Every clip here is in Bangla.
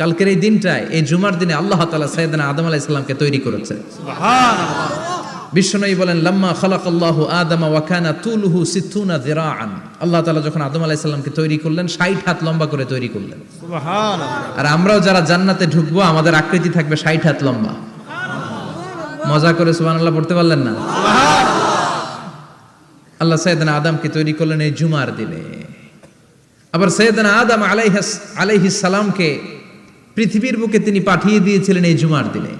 কালকের এই দিনটায় এই জুমার দিনে আল্লাহ তালা সৈয়দনা আদম আলাহ ইসলামকে তৈরি করেছে। বিশ্বনবী বলেন লাম্মা খালাক আল্লাহ আদমা ওয়াকানা তুলহু সিথুনা দিরাআন আল্লাহ তাআলা যখন আদম আলাইহিস সালামকে তৈরি করলেন 60 হাত লম্বা করে তৈরি করলেন। আর আমরাও যারা জান্নাতে ঢুকবো আমাদের আকৃতি থাকবে 60 হাত লম্বা। মজা করে সুবহানাল্লাহ পড়তে পারলেন না? আল্লাহ সৈয়দনা আদমকে তৈরি করলেন এই জুমার দিনে। আবার সৈয়দনা আদম আলাইহিস আলাইহিস সালামকে পৃথিবীর বুকে তিনি পাঠিয়ে দিয়েছিলেন এই জুমার দিনে।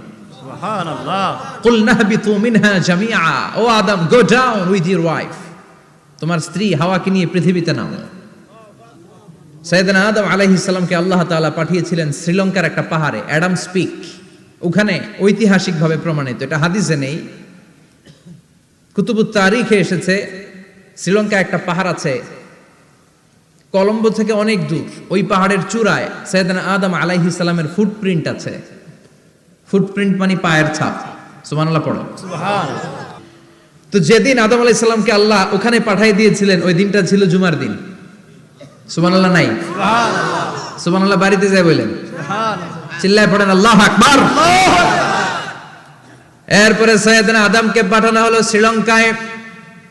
ও Adam go down with your wife তোমার স্ত্রী হাওয়াকে নিয়ে পৃথিবীতে নামো। সৈয়দনা আদম আলাইহিস সালামকে আল্লাহ তাআলা পাঠিয়েছিলেন শ্রীলঙ্কার একটা পাহাড়ে অ্যাডাম স্পিক ওখানে ঐতিহাসিকভাবে প্রমাণিত এটা হাদিসে নেই। কুতুবুত তারিখে এসেছে শ্রীলঙ্কা একটা পাহাড় আছে কলম্বো থেকে অনেক দূর ওই পাহাড়ের চূড়ায় সৈয়দনা আদম আলাইহিস সালামের ফুটপ্রিন্ট আছে। ফুটপ্রিন্ট মানে পায়ের ছাপ। সুবহানাল্লাহ পড়ো। তো যেদিন আদম আলাইহিস সালামকে আল্লাহ ওখানে পাঠিয়ে দিয়েছিলেন ওই দিনটা ছিল জুমার দিন। সুবহানাল্লাহ নাই? সুবহানাল্লাহ। বাড়িতে যায় বলেন। চিল্লায় পড়েন আল্লাহ আকবার। এরপরে সৈয়দনা আদমকে পাঠানো হলো শ্রীলঙ্কায়।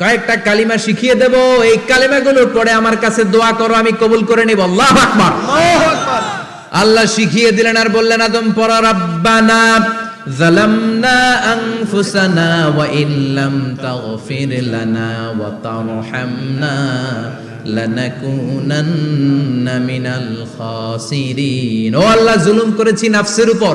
কয়েকটা কালিমা শিখিয়ে দেব। এই কালিমাগুলোর পরে আমার কাছে দোয়া করো আমি কবুল করে নিব। আল্লাহ আকবার। আল্লাহ শিখিয়ে দিলেন আর বললেন আদম পর রাব্বানা জালামনা আনফুসানা ওয়া ইল্লাম তাগফির লানা ওয়া তারহামনা লানাকুনান্না মিনাল খাসিরিন। ও আল্লাহ জুলুম করেছি নাফসের উপর।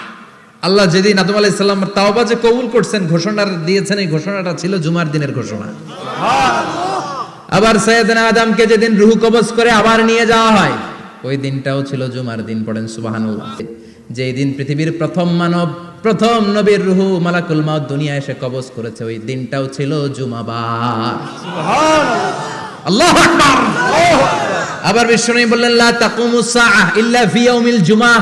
আল্লাহ যেদিন আদম আলাইহিস সালাম তাওবা যে কবুল করছেন ঘোষণা দিয়েছেন এই ঘোষণাটা ছিল জুমার দিনের ঘোষণা। আবার সৈয়দনা আদমকে যেদিন রুহু কবজ করে আবার নিয়ে যাওয়া হয় ওই দিনটাও ছিল জুমার দিন পড়েন সুবহানাল্লাহ। যেই দিন পৃথিবীর প্রথম মানব প্রথম নবীর রুহু মালাকুল মাউত দুনিয়া এসে কবজ করেছে ওই দিনটাও ছিল জুমাবার। আল্লাহু আবার বিশ্বনবী বললেন লা তাকুমুস ইল্লা ফি ইয়াউমিল জুমআহ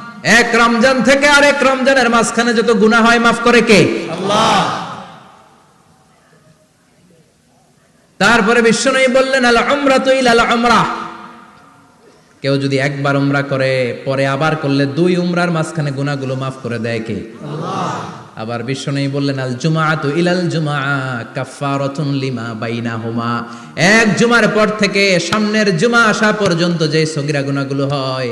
এক রমজান থেকে আরেক রমজানের মাঝখানে যত গুনাহ হয় মাফ করে কে? আল্লাহ। তারপরে বিশ্বনবী বললেন আল উমরাতু ইলা উমরাহ কেউ যদি একবার উমরা করে পরে আবার করলে দুই উমরার মাঝখানে গুনাহগুলো মাফ করে দেয় কে? আবার বিশ্বনবী বললেন আল জুমাআতু ইলাল জুমআ কাফফারাতুন লিমা বাইনাহুমা। এক জুমার পর থেকে সামনের জুমা আসা পর্যন্ত যে সগিরা গুনাহগুলো হয়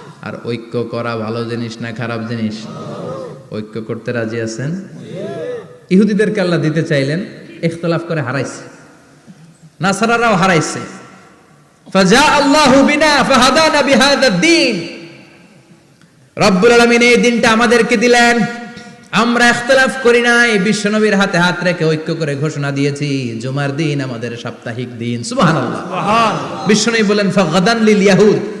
আর ঐক্য করা ভালো জিনিস না খারাপ জিনিস? ঐক্য করতে রাজি আছেন? ইহুদিদেরকে আল্লাহ দিতে চাইলেন ইখতলাফ করে হারাইছে। নাসারারাও হারাইছে। ফাজা আল্লাহু বিনা ফাহাদানা বিহাদা দ্বীন। রব্বুল আলামিন এই দিনটা আমাদেরকে দিলেন। আমরা ইখতলাফ করি নাই বিশ্বনবীর হাতে হাত রেখে ঐক্য করে ঘোষণা দিয়েছি জুমার দিন আমাদের সাপ্তাহিক দিন। সুবহানাল্লাহ। মহান বিশ্বনবী বলেন ফাগাদান লিল ইয়াহুদ।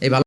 এই ভালো